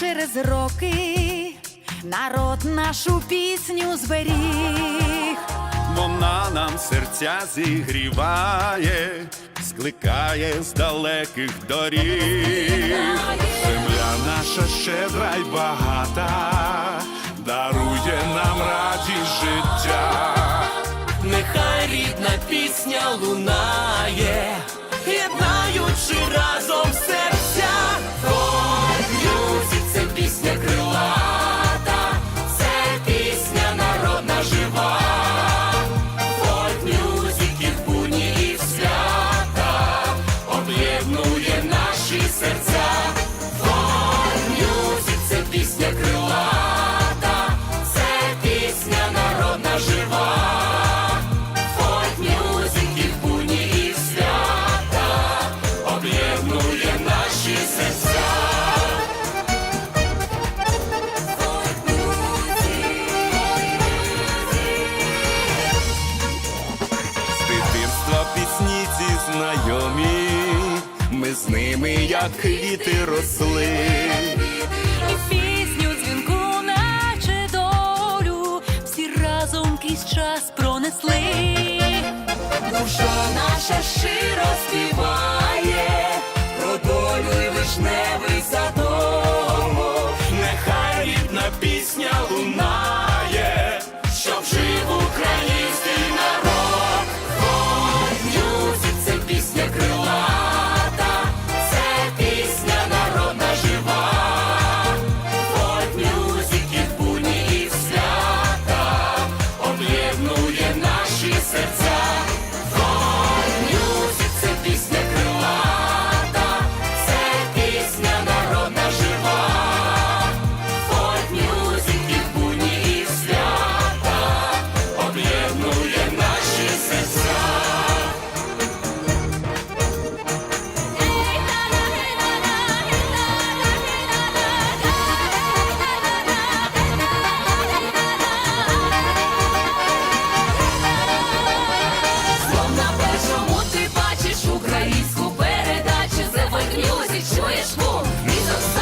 через роки народ нашу пісню зберіг. Вона нам серця зігріває, скликає з далеких доріг. Земля наша щедра й багата, дарує нам радість життя. Нехай рідна пісня лунає, єднаючи разом серця. З ними, як квіти росли. І пісню дзвінку, наче долю, всі разом крізь час пронесли. Душа наша щиро співає про долю і вишневий садок. бум? І за